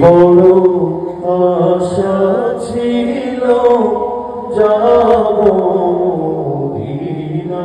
বড় আশা ছিল যাব মদিনা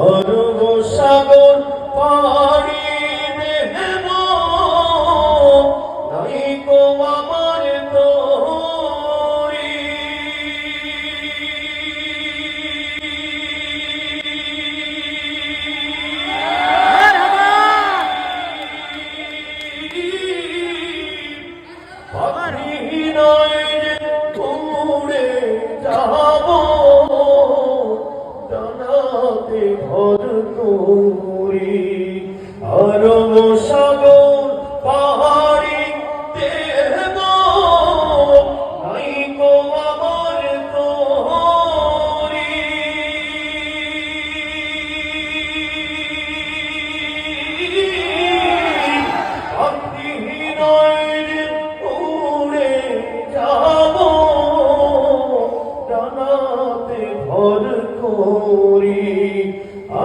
অরব সাগর পাড়ি দেব নাই কো আমার তোরি পাখি ডানাতে